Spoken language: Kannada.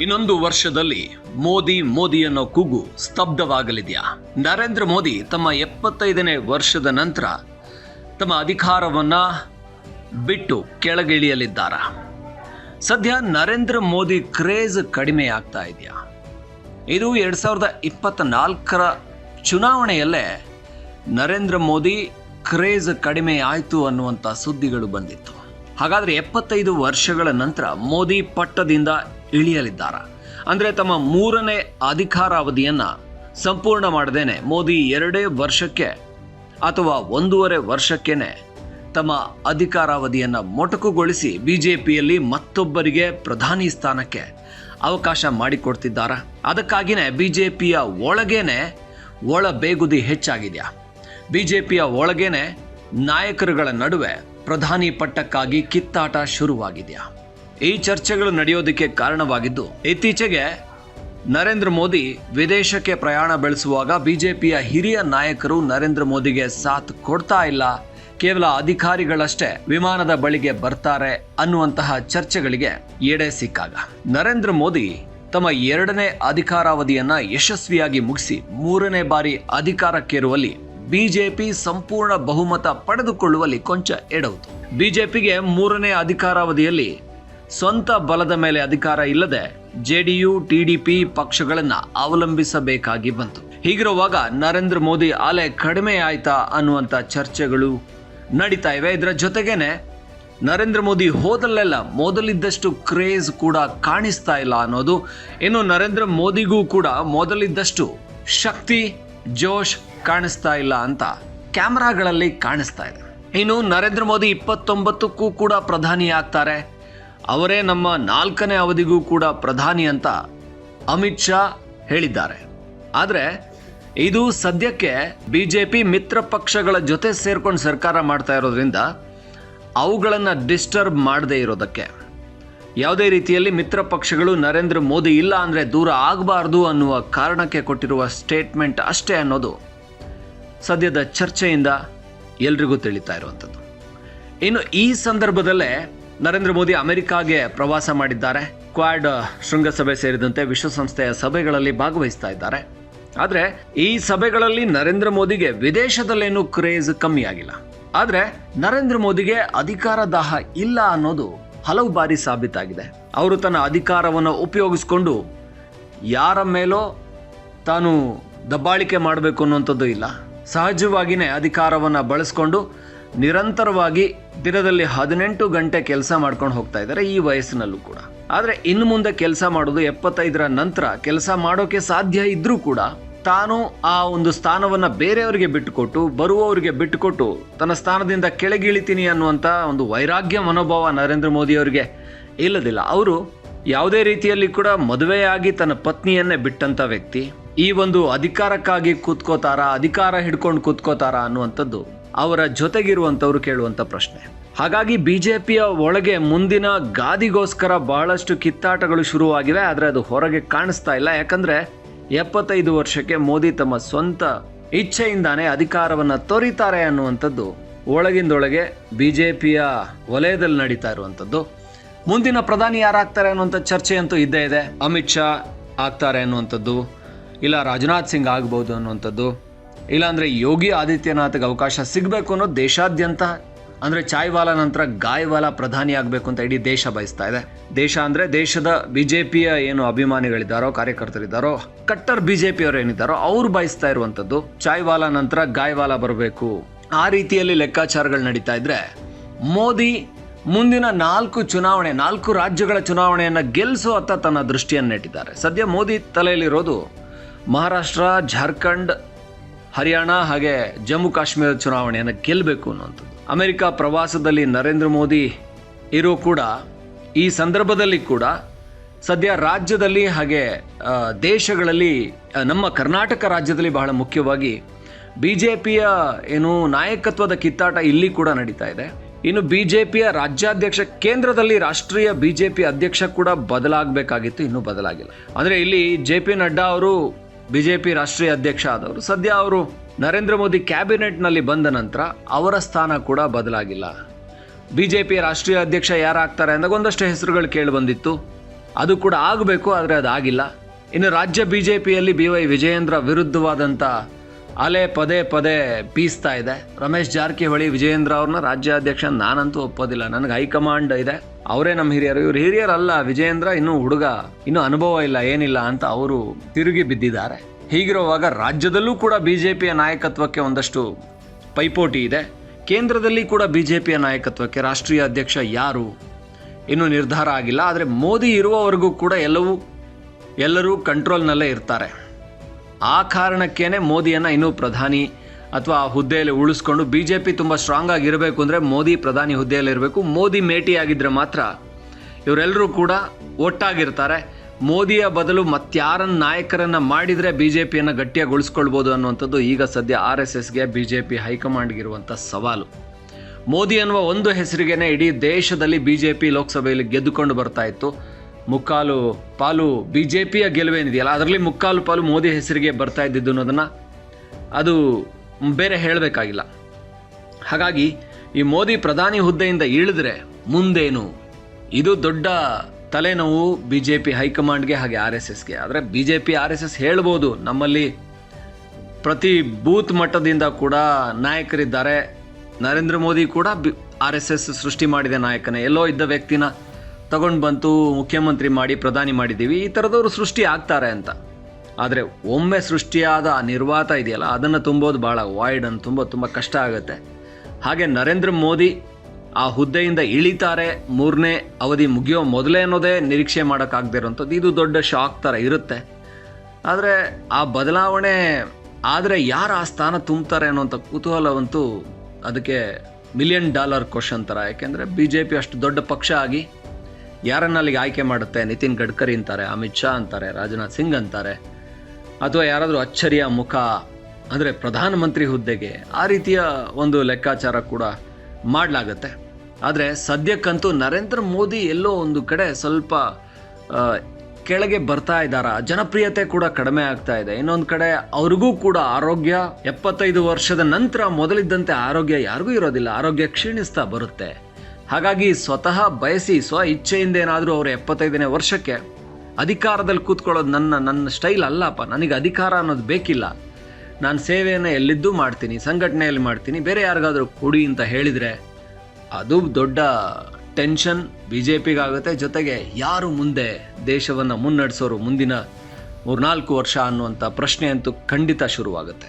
ಇನ್ನೊಂದು ವರ್ಷದಲ್ಲಿ ಮೋದಿ ಮೋದಿ ಅನ್ನೋ ಕೂಗು ಸ್ತಬ್ಧವಾಗಲಿದೆಯಾ? ನರೇಂದ್ರ ಮೋದಿ ತಮ್ಮ ಎಪ್ಪತ್ತೈದನೇ ವರ್ಷದ ನಂತರ ತಮ್ಮ ಅಧಿಕಾರವನ್ನ ಬಿಟ್ಟು ಕೆಳಗಿಳಿಯಲಿದ್ದಾರ? ಸದ್ಯ ನರೇಂದ್ರ ಮೋದಿ ಕ್ರೇಜ್ ಕಡಿಮೆ ಆಗ್ತಾ ಇದೆಯಾ? ಇದು ಎರಡ್ ಸಾವಿರದ ಇಪ್ಪತ್ತ ನಾಲ್ಕರ ಚುನಾವಣೆಯಲ್ಲೇ ನರೇಂದ್ರ ಮೋದಿ ಕ್ರೇಜ್ ಕಡಿಮೆ ಆಯಿತು ಅನ್ನುವಂಥ ಸುದ್ದಿಗಳು ಬಂದಿತ್ತು. ಹಾಗಾದರೆ ಎಪ್ಪತ್ತೈದು ವರ್ಷಗಳ ನಂತರ ಮೋದಿ ಪಟ್ಟದಿಂದ ಇಳಿಯಲಿದ್ದಾರ. ಅಂದರೆ ತಮ್ಮ ಮೂರನೇ ಅಧಿಕಾರಾವಧಿಯನ್ನು ಸಂಪೂರ್ಣ ಮಾಡದೇನೆ ಮೋದಿ ಎರಡೇ ವರ್ಷಕ್ಕೆ ಅಥವಾ ಒಂದೂವರೆ ವರ್ಷಕ್ಕೇನೆ ತಮ್ಮ ಅಧಿಕಾರಾವಧಿಯನ್ನು ಮೊಟಕುಗೊಳಿಸಿ ಬಿ ಜೆ ಪಿಯಲ್ಲಿ ಮತ್ತೊಬ್ಬರಿಗೆ ಪ್ರಧಾನಿ ಸ್ಥಾನಕ್ಕೆ ಅವಕಾಶ ಮಾಡಿಕೊಡ್ತಿದ್ದಾರ? ಅದಕ್ಕಾಗಿಯೇ ಬಿ ಜೆ ಪಿಯ ಒಳಗೇನೆ ಒಳ ಬೇಗುದಿ ಹೆಚ್ಚಾಗಿದೆಯಾ? ಪಿಯ ಒಳಗೇನೆ ನಾಯಕರುಗಳ ನಡುವೆ ಪ್ರಧಾನಿ ಪಟ್ಟಕ್ಕಾಗಿ ಕಿತ್ತಾಟ ಶುರುವಾಗಿದೆಯಾ? ಈ ಚರ್ಚೆಗಳು ನಡೆಯೋದಕ್ಕೆ ಕಾರಣವಾಗಿದ್ದು, ಇತ್ತೀಚೆಗೆ ನರೇಂದ್ರ ಮೋದಿ ವಿದೇಶಕ್ಕೆ ಪ್ರಯಾಣ ಬೆಳೆಸುವಾಗ ಬಿಜೆಪಿಯ ಹಿರಿಯ ನಾಯಕರು ನರೇಂದ್ರ ಮೋದಿಗೆ ಸಾಥ್ ಕೊಡ್ತಾ ಇಲ್ಲ. ಕೇವಲ ಅಧಿಕಾರಿಗಳಷ್ಟೇ ವಿಮಾನದ ಬಳಿಗೆ ಬರ್ತಾರೆ ಅನ್ನುವಂತಹ ಚರ್ಚೆಗಳಿಗೆ ಎಡೆ ಸಿಕ್ಕಾಗ. ನರೇಂದ್ರ ಮೋದಿ ತಮ್ಮ ಎರಡನೇ ಅಧಿಕಾರಾವಧಿಯನ್ನ ಯಶಸ್ವಿಯಾಗಿ ಮುಗಿಸಿ ಮೂರನೇ ಬಾರಿ ಅಧಿಕಾರಕ್ಕೇರುವಲ್ಲಿ ಬಿಜೆಪಿ ಸಂಪೂರ್ಣ ಬಹುಮತ ಪಡೆದುಕೊಳ್ಳುವಲ್ಲಿ ಕೊಂಚ ಎಡವಿತು ಬಿಜೆಪಿಗೆ ಮೂರನೇ ಅಧಿಕಾರಾವಧಿಯಲ್ಲಿ ಸ್ವಂತ ಬಲದ ಮೇಲೆ ಅಧಿಕಾರ ಇಲ್ಲದೆ ಜೆಡಿಯು, ಟಿಡಿಪಿ ಪಕ್ಷಗಳನ್ನ ಅವಲಂಬಿಸಬೇಕಾಗಿ ಬಂತು. ಹೀಗಿರುವಾಗ ನರೇಂದ್ರ ಮೋದಿ ಅಲೆ ಕಡಿಮೆ ಆಯ್ತಾ ಅನ್ನುವಂತ ಚರ್ಚೆಗಳು ನಡೀತಾ ಇವೆ. ಇದರ ಜೊತೆಗೇನೆ ನರೇಂದ್ರ ಮೋದಿ ಹೋದಲ್ಲೆಲ್ಲ ಮೊದಲಿದ್ದಷ್ಟು ಕ್ರೇಜ್ ಕೂಡ ಕಾಣಿಸ್ತಾ ಇಲ್ಲ ಅನ್ನೋದು. ಇನ್ನು ನರೇಂದ್ರ ಮೋದಿಗೂ ಕೂಡ ಮೊದಲಿದ್ದಷ್ಟು ಶಕ್ತಿ, ಜೋಶ್ ಕಾಣಿಸ್ತಾ ಇಲ್ಲ ಅಂತ ಕ್ಯಾಮ್ರಾಗಳಲ್ಲಿ ಕಾಣಿಸ್ತಾ ಇದೆ. ಇನ್ನು ನರೇಂದ್ರ ಮೋದಿ ಇಪ್ಪತ್ತೊಂಬತ್ತಕ್ಕೂ ಕೂಡ ಪ್ರಧಾನಿ ಆಗ್ತಾರೆ ಅವರೇ ನಮ್ಮ ನಾಲ್ಕನೇ ಅವಧಿಗೂ ಕೂಡ ಪ್ರಧಾನಿ ಅಂತ ಅಮಿತ್ ಶಾ ಹೇಳಿದ್ದಾರೆ. ಆದರೆ ಇದು ಸದ್ಯಕ್ಕೆ ಬಿ ಜೆ ಪಿ ಮಿತ್ರ ಪಕ್ಷಗಳ ಜೊತೆ ಸೇರ್ಕೊಂಡು ಸರ್ಕಾರ ಮಾಡ್ತಾ ಇರೋದ್ರಿಂದ ಅವುಗಳನ್ನು ಡಿಸ್ಟರ್ಬ್ ಮಾಡದೇ ಇರೋದಕ್ಕೆ. ಯಾವುದೇ ರೀತಿಯಲ್ಲಿ ಮಿತ್ರ ಪಕ್ಷಗಳು ನರೇಂದ್ರ ಮೋದಿ ಇಲ್ಲ ಅಂದರೆ ದೂರ ಆಗಬಾರ್ದು ಅನ್ನುವ ಕಾರಣಕ್ಕೆ ಕೊಟ್ಟಿರುವ ಸ್ಟೇಟ್ಮೆಂಟ್ ಅಷ್ಟೇ ಅನ್ನೋದು ಸದ್ಯದ ಚರ್ಚೆಯಿಂದ ಎಲ್ರಿಗೂ ತಿಳಿತಾ ಇರುವಂಥದ್ದು. ಇನ್ನು ಈ ಸಂದರ್ಭದಲ್ಲೇ ನರೇಂದ್ರ ಮೋದಿ ಅಮೆರಿಕಾಗೆ ಪ್ರವಾಸ ಮಾಡಿದ್ದಾರೆ. ಕ್ವಾಡ್ ಶೃಂಗಸಭೆ ಸೇರಿದಂತೆ ವಿಶ್ವಸಂಸ್ಥೆಯ ಸಭೆಗಳಲ್ಲಿ ಭಾಗವಹಿಸ್ತಾ ಇದ್ದಾರೆ. ಆದರೆ ಈ ಸಭೆಗಳಲ್ಲಿ ನರೇಂದ್ರ ಮೋದಿಗೆ ವಿದೇಶದಲ್ಲೇನೂ ಕ್ರೇಜ್ ಕಮ್ಮಿ ಆಗಿಲ್ಲ ಆದರೆ ನರೇಂದ್ರ ಮೋದಿಗೆ ಅಧಿಕಾರ ದಾಹ ಇಲ್ಲ ಅನ್ನೋದು ಹಲವು ಬಾರಿ ಸಾಬೀತಾಗಿದೆ. ಅವರು ತನ್ನ ಅಧಿಕಾರವನ್ನು ಉಪಯೋಗಿಸಿಕೊಂಡು ಯಾರ ಮೇಲೋ ತಾನು ದಬ್ಬಾಳಿಕೆ ಮಾಡಬೇಕು ಅನ್ನುವಂಥದ್ದು ಇಲ್ಲ. ಸಹಜವಾಗಿಯೇ ಅಧಿಕಾರವನ್ನು ಬಳಸ್ಕೊಂಡು ನಿರಂತರವಾಗಿ ದಿನದಲ್ಲಿ ಹದಿನೆಂಟು ಗಂಟೆ ಕೆಲಸ ಮಾಡ್ಕೊಂಡು ಹೋಗ್ತಾ ಇದ್ದಾರೆ ಈ ವಯಸ್ಸಿನಲ್ಲೂ ಕೂಡ. ಆದರೆ ಇನ್ನು ಮುಂದೆ ಕೆಲಸ ಮಾಡೋದು ಎಪ್ಪತ್ತೈದರ ನಂತರ ಕೆಲಸ ಮಾಡೋಕೆ ಸಾಧ್ಯ ಇದ್ರೂ ಕೂಡ ತಾನು ಆ ಒಂದು ಸ್ಥಾನವನ್ನ ಬೇರೆಯವರಿಗೆ ಬಿಟ್ಟುಕೊಟ್ಟು, ಬರುವವರಿಗೆ ಬಿಟ್ಟುಕೊಟ್ಟು ತನ್ನ ಸ್ಥಾನದಿಂದ ಕೆಳಗಿಳಿತೀನಿ ಅನ್ನುವಂಥ ಒಂದು ವೈರಾಗ್ಯ ಮನೋಭಾವ ನರೇಂದ್ರ ಮೋದಿ ಅವರಿಗೆ ಇಲ್ಲದಿಲ್ಲ. ಅವರು ಯಾವುದೇ ರೀತಿಯಲ್ಲಿ ಕೂಡ ಮದುವೆಯಾಗಿ ತನ್ನ ಪತ್ನಿಯನ್ನೇ ಬಿಟ್ಟಂತ ವ್ಯಕ್ತಿ, ಈ ಒಂದು ಅಧಿಕಾರಕ್ಕಾಗಿ ಕೂತ್ಕೋತಾರ, ಅಧಿಕಾರ ಹಿಡ್ಕೊಂಡು ಕೂತ್ಕೋತಾರ ಅನ್ನುವಂಥದ್ದು ಅವರ ಜೊತೆಗಿರುವಂಥವ್ರು ಕೇಳುವಂಥ ಪ್ರಶ್ನೆ. ಹಾಗಾಗಿ ಬಿ ಜೆ ಪಿಯ ಒಳಗೆ ಮುಂದಿನ ಗಾದಿಗೋಸ್ಕರ ಬಹಳಷ್ಟು ಕಿತ್ತಾಟಗಳು ಶುರುವಾಗಿವೆ, ಆದರೆ ಅದು ಹೊರಗೆ ಕಾಣಿಸ್ತಾ ಇಲ್ಲ. ಯಾಕಂದರೆ ಎಪ್ಪತ್ತೈದು ವರ್ಷಕ್ಕೆ ಮೋದಿ ತಮ್ಮ ಸ್ವಂತ ಇಚ್ಛೆಯಿಂದಾನೇ ಅಧಿಕಾರವನ್ನು ತೊರಿತಾರೆ ಅನ್ನುವಂಥದ್ದು ಒಳಗಿಂದೊಳಗೆ ಬಿ ಜೆ ಪಿಯ ವಲಯದಲ್ಲಿ ನಡೀತಾ ಇರುವಂಥದ್ದು. ಮುಂದಿನ ಪ್ರಧಾನಿ ಯಾರಾಗ್ತಾರೆ ಅನ್ನುವಂಥ ಚರ್ಚೆ ಅಂತೂ ಇದ್ದೇ ಇದೆ. ಅಮಿತ್ ಶಾ ಆಗ್ತಾರೆ ಅನ್ನುವಂಥದ್ದು, ಇಲ್ಲ ರಾಜನಾಥ್ ಸಿಂಗ್ ಆಗ್ಬೋದು ಅನ್ನುವಂಥದ್ದು. ಇಲ್ಲಾಂದ್ರೆ ಯೋಗಿ ಆದಿತ್ಯನಾಥ್ಗೆ ಅವಕಾಶ ಸಿಗಬೇಕು ಅನ್ನೋದು ದೇಶಾದ್ಯಂತ. ಅಂದ್ರೆ ಚಾಯ್ವಾಲಾ ನಂತರ ಗಾಯವಾಲಾ ಪ್ರಧಾನಿ ಆಗಬೇಕು ಅಂತ ಇಡೀ ದೇಶ ಬಯಸ್ತಾ ಇದೆ. ದೇಶ ಅಂದ್ರೆ ದೇಶದ ಬಿಜೆಪಿಯ ಏನು ಅಭಿಮಾನಿಗಳಿದ್ದಾರೋ, ಕಾರ್ಯಕರ್ತರಿದ್ದಾರೋ, ಕಟ್ಟರ್ ಬಿಜೆಪಿಯವರು ಏನಿದ್ದಾರೋ ಅವ್ರು ಬಯಸ್ತಾ ಇರುವಂತದ್ದು ಚಾಯ್ವಾಲಾ ನಂತರ ಗಾಯವಾಲಾ ಬರಬೇಕು. ಆ ರೀತಿಯಲ್ಲಿ ಲೆಕ್ಕಾಚಾರಗಳು ನಡೀತಾ ಇದ್ರೆ ಮೋದಿ ಮುಂದಿನ ನಾಲ್ಕು ಚುನಾವಣೆ, ನಾಲ್ಕು ರಾಜ್ಯಗಳ ಚುನಾವಣೆಯನ್ನ ಗೆಲ್ಲಿಸುವತ್ತ ತನ್ನ ದೃಷ್ಟಿಯನ್ನು ನೆಟ್ಟಿದ್ದಾರೆ. ಸದ್ಯ ಮೋದಿ ತಲೆಯಲ್ಲಿರೋದು ಮಹಾರಾಷ್ಟ್ರ ಜಾರ್ಖಂಡ್ ಹರಿಯಾಣ ಹಾಗೆ ಜಮ್ಮು ಕಾಶ್ಮೀರ ಚುನಾವಣೆಯನ್ನು ಗೆಲ್ಲಬೇಕು ಅನ್ನುವಂಥದ್ದು. ಅಮೆರಿಕ ಪ್ರವಾಸದಲ್ಲಿ ನರೇಂದ್ರ ಮೋದಿ ಇರೋ ಕೂಡ, ಈ ಸಂದರ್ಭದಲ್ಲಿ ಕೂಡ ಸದ್ಯ ರಾಜ್ಯದಲ್ಲಿ ಹಾಗೆ ದೇಶಗಳಲ್ಲಿ ನಮ್ಮ ಕರ್ನಾಟಕ ರಾಜ್ಯದಲ್ಲಿ ಬಹಳ ಮುಖ್ಯವಾಗಿ ಬಿ ಜೆ ಪಿಯ ಏನು ನಾಯಕತ್ವದ ಕಿತ್ತಾಟ ಇಲ್ಲಿ ಕೂಡ ನಡೀತಾ ಇದೆ. ಇನ್ನು ಬಿ ಜೆ ಪಿಯ ರಾಜ್ಯಾಧ್ಯಕ್ಷ, ಕೇಂದ್ರದಲ್ಲಿ ರಾಷ್ಟ್ರೀಯ ಬಿಜೆಪಿ ಅಧ್ಯಕ್ಷ ಕೂಡ ಬದಲಾಗಬೇಕಾಗಿತ್ತು, ಇನ್ನೂ ಬದಲಾಗಿಲ್ಲ. ಅಂದರೆ ಇಲ್ಲಿ ಜೆ ಪಿ ನಡ್ಡಾ ಅವರು ಬಿಜೆಪಿ ರಾಷ್ಟ್ರೀಯ ಅಧ್ಯಕ್ಷ ಆದವರು. ಸದ್ಯ ಅವರು ನರೇಂದ್ರ ಮೋದಿ ಕ್ಯಾಬಿನೆಟ್ನಲ್ಲಿ ಬಂದ ನಂತರ ಅವರ ಸ್ಥಾನ ಕೂಡ ಬದಲಾಗಿಲ್ಲ. ಬಿಜೆಪಿ ರಾಷ್ಟ್ರೀಯ ಅಧ್ಯಕ್ಷ ಯಾರಾಗ್ತಾರೆ ಅಂದಾಗ ಒಂದಷ್ಟು ಹೆಸರುಗಳು ಕೇಳಿ ಬಂದಿತ್ತು. ಅದು ಕೂಡ ಆಗಬೇಕು, ಆದರೆ ಅದಾಗಿಲ್ಲ ಇನ್ನು ರಾಜ್ಯ ಬಿ ಜೆ ಪಿಯಲ್ಲಿ ಬಿ ವೈ ವಿಜಯೇಂದ್ರ ವಿರುದ್ಧವಾದಂಥ ಅಲೆ ಪದೇ ಪದೇ ಬೀಸ್ತಾ ಇದೆ. ರಮೇಶ್ ಜಾರಕಿಹೊಳಿ ವಿಜಯೇಂದ್ರ ಅವ್ರನ್ನ ರಾಜ್ಯಾಧ್ಯಕ್ಷ ನಾನಂತೂ ಒಪ್ಪೋದಿಲ್ಲ. ನನಗೆ ಹೈಕಮಾಂಡ್ ಇದೆ. ಅವರೇ ನಮ್ಮ ಹಿರಿಯರು. ಇವ್ರು ಹಿರಿಯರಲ್ಲ, ವಿಜಯೇಂದ್ರ ಇನ್ನು ಹುಡುಗ, ಇನ್ನೂ ಅನುಭವ ಇಲ್ಲ, ಏನಿಲ್ಲ ಅಂತ ಅವರು ತಿರುಗಿ ಬಿದ್ದಿದ್ದಾರೆ. ಹೀಗಿರುವಾಗ ರಾಜ್ಯದಲ್ಲೂ ಕೂಡ ಬಿ ಜೆ ಪಿಯ ನಾಯಕತ್ವಕ್ಕೆ ಒಂದಷ್ಟು ಪೈಪೋಟಿ ಇದೆ. ಕೇಂದ್ರದಲ್ಲಿ ಕೂಡ ಬಿ ಜೆ ಪಿಯ ನಾಯಕತ್ವಕ್ಕೆ ರಾಷ್ಟ್ರೀಯ ಅಧ್ಯಕ್ಷ ಯಾರು ಇನ್ನೂ ನಿರ್ಧಾರ ಆಗಿಲ್ಲ. ಆದರೆ ಮೋದಿ ಇರುವವರೆಗೂ ಕೂಡ ಎಲ್ಲವೂ, ಎಲ್ಲರೂ ಕಂಟ್ರೋಲ್ನಲ್ಲೇ ಇರ್ತಾರೆ. ಆ ಕಾರಣಕ್ಕೇನೆ ಮೋದಿಯನ್ನು ಇನ್ನೂ ಪ್ರಧಾನಿ ಅಥವಾ ಆ ಹುದ್ದೆಯಲ್ಲಿ ಉಳಿಸ್ಕೊಂಡು ಬಿ ಜೆ ಪಿ ತುಂಬ ಸ್ಟ್ರಾಂಗ್ ಆಗಿರಬೇಕು ಅಂದರೆ ಮೋದಿ ಪ್ರಧಾನಿ ಹುದ್ದೆಯಲ್ಲಿ ಇರಬೇಕು. ಮೋದಿ ಮೇಟಿಯಾಗಿದ್ದರೆ ಮಾತ್ರ ಇವರೆಲ್ಲರೂ ಕೂಡ ಒಟ್ಟಾಗಿರ್ತಾರೆ. ಮೋದಿಯ ಬದಲು ಮತ್ತಾರನ್ನ ನಾಯಕರನ್ನ ಮಾಡಿದರೆ ಬಿ ಜೆ ಪಿಯನ್ನು ಗಟ್ಟಿಯಾಗಿ ಉಳಿಸ್ಕೊಳ್ಬೋದು ಅನ್ನುವಂಥದ್ದು ಈಗ ಸದ್ಯ ಆರ್ ಎಸ್ ಎಸ್ಗೆ ಬಿ ಜೆ ಪಿ ಹೈಕಮಾಂಡ್ಗಿರುವಂಥ ಸವಾಲು. ಮೋದಿ ಅನ್ನುವ ಒಂದು ಹೆಸರಿಗೆನೆ ಇಡೀ ದೇಶದಲ್ಲಿ ಬಿ ಜೆ ಪಿ ಲೋಕಸಭೆಯಲ್ಲಿ ಗೆದ್ದುಕೊಂಡು ಬರ್ತಾ ಇತ್ತು. ಮುಕ್ಕಾಲು ಪಾಲು ಬಿ ಜೆ ಪಿಯ ಗೆಲುವೇನಿದೆಯಲ್ಲ, ಅದರಲ್ಲಿ ಮುಕ್ಕಾಲು ಪಾಲು ಮೋದಿ ಹೆಸರಿಗೆ ಬರ್ತಾ ಇದ್ದಿದ್ದು ಅನ್ನೋದನ್ನು ಅದು ಬೇರೆ ಹೇಳಬೇಕಾಗಿಲ್ಲ. ಹಾಗಾಗಿ ಈ ಮೋದಿ ಪ್ರಧಾನಿ ಹುದ್ದೆಯಿಂದ ಇಳಿದ್ರೆ ಮುಂದೇನು? ಇದು ದೊಡ್ಡ ತಲೆನೋವು ಬಿ ಜೆ ಪಿ ಹೈಕಮಾಂಡ್ಗೆ ಹಾಗೆ ಆರ್ ಎಸ್ ಎಸ್ಗೆ. ಆದರೆ B J P R S S ಹೇಳ್ಬೋದು, ನಮ್ಮಲ್ಲಿ ಪ್ರತಿ ಬೂತ್ ಮಟ್ಟದಿಂದ ಕೂಡ ನಾಯಕರಿದ್ದಾರೆ. ನರೇಂದ್ರ ಮೋದಿ ಕೂಡ ಬಿ ಆರ್ ಎಸ್ ಎಸ್ ಸೃಷ್ಟಿ ಮಾಡಿದ ನಾಯಕನೇ. ಎಲ್ಲೋ ಇದ್ದ ವ್ಯಕ್ತಿನ ತಗೊಂಡು ಬಂತು, ಮುಖ್ಯಮಂತ್ರಿ ಮಾಡಿ, ಪ್ರಧಾನಿ ಮಾಡಿದ್ದೀವಿ. ಈ ಥರದವರು ಸೃಷ್ಟಿ ಆಗ್ತಾರೆ ಅಂತ. ಆದರೆ ಒಮ್ಮೆ ಸೃಷ್ಟಿಯಾದ ಆ ನಿರ್ವಾತ ಇದೆಯಲ್ಲ, ಅದನ್ನು ತುಂಬೋದು ಭಾಳ ವಾಯ್ಡ್ ಅನ್ನು ತುಂಬ ತುಂಬ ಕಷ್ಟ ಆಗುತ್ತೆ. ಹಾಗೆ ನರೇಂದ್ರ ಮೋದಿ ಆ ಹುದ್ದೆಯಿಂದ ಇಳಿತಾರೆ, ಮೂರನೇ ಅವಧಿ ಮುಗಿಯೋ ಮೊದಲೇ ಅನ್ನೋದೇ ನಿರೀಕ್ಷೆ ಮಾಡೋಕ್ಕಾಗದೇ ಇರೋಂಥದ್ದು ಇದು ದೊಡ್ಡ ಶಾಕ್ ಥರ ಇರುತ್ತೆ. ಆದರೆ ಆ ಬದಲಾವಣೆ ಆದರೆ ಯಾರು ಆ ಸ್ಥಾನ ತುಂಬ್ತಾರೆ ಅನ್ನೋಂಥ ಕುತೂಹಲವಂತೂ ಅದಕ್ಕೆ ಮಿಲಿಯನ್ ಡಾಲರ್ ಕ್ವಶನ್ ಥರ ಯಾಕೆಂದರೆ ಬಿ ಜೆ ಪಿ ಅಷ್ಟು ದೊಡ್ಡ ಪಕ್ಷ ಆಗಿ ಯಾರನ್ನ ಅಲ್ಲಿಗೆ ಆಯ್ಕೆ ಮಾಡುತ್ತೆ? ನಿತಿನ್ ಗಡ್ಕರಿ ಅಂತಾರೆ, ಅಮಿತ್ ಶಾ ಅಂತಾರೆ, ರಾಜನಾಥ್ ಸಿಂಗ್ ಅಂತಾರೆ. ಅಥವಾ ಯಾರಾದರೂ ಅಚ್ಚರಿಯ ಮುಖ, ಅಂದರೆ ಪ್ರಧಾನಮಂತ್ರಿ ಹುದ್ದೆಗೆ, ಆ ರೀತಿಯ ಒಂದು ಲೆಕ್ಕಾಚಾರ ಕೂಡ ಮಾಡಲಾಗತ್ತೆ. ಆದರೆ ಸದ್ಯಕ್ಕಂತೂ ನರೇಂದ್ರ ಮೋದಿ ಎಲ್ಲೋ ಒಂದು ಕಡೆ ಸ್ವಲ್ಪ ಕೆಳಗೆ ಬರ್ತಾ ಇದ್ದಾರಾ? ಜನಪ್ರಿಯತೆ ಕೂಡ ಕಡಿಮೆ ಆಗ್ತಾ ಇದೆ. ಇನ್ನೊಂದು ಕಡೆ ಅವ್ರಿಗೂ ಕೂಡ ಆರೋಗ್ಯ, ಎಪ್ಪತ್ತೈದು ವರ್ಷದ ನಂತರ ಮೊದಲಿದ್ದಂತೆ ಆರೋಗ್ಯ ಯಾರಿಗೂ ಇರೋದಿಲ್ಲ. ಆರೋಗ್ಯ ಕ್ಷೀಣಿಸ್ತಾ ಬರುತ್ತೆ. ಹಾಗಾಗಿ ಸ್ವತಃ ಬಯಸಿ ಸ್ವ ಇಚ್ಛೆಯಿಂದ ಏನಾದರೂ ಅವರು ಎಪ್ಪತ್ತೈದನೇ ವರ್ಷಕ್ಕೆ ಅಧಿಕಾರದಲ್ಲಿ ಕೂತ್ಕೊಳ್ಳೋದು ನನ್ನ ನನ್ನ ಸ್ಟೈಲ್ ಅಲ್ಲಪ್ಪ ನನಗೆ ಅಧಿಕಾರ ಅನ್ನೋದು ಬೇಕಿಲ್ಲ. ನಾನು ಸೇವೆಯನ್ನು ಎಲ್ಲಿದ್ದೂ ಮಾಡ್ತೀನಿ, ಸಂಘಟನೆಯಲ್ಲಿ ಮಾಡ್ತೀನಿ. ಬೇರೆ ಯಾರಿಗಾದರೂ ಕೊಡಿ ಅಂತ ಹೇಳಿದರೆ ಅದು ದೊಡ್ಡ ಟೆನ್ಷನ್ ಬಿ ಜೆ ಪಿಗಾಗುತ್ತೆ ಜೊತೆಗೆ ಯಾರು ಮುಂದೆ ದೇಶವನ್ನು ಮುನ್ನಡೆಸೋರು ಮುಂದಿನ ಮೂರ್ನಾಲ್ಕು ವರ್ಷ ಅನ್ನುವಂಥ ಪ್ರಶ್ನೆ ಅಂತೂ ಖಂಡಿತ ಶುರುವಾಗುತ್ತೆ.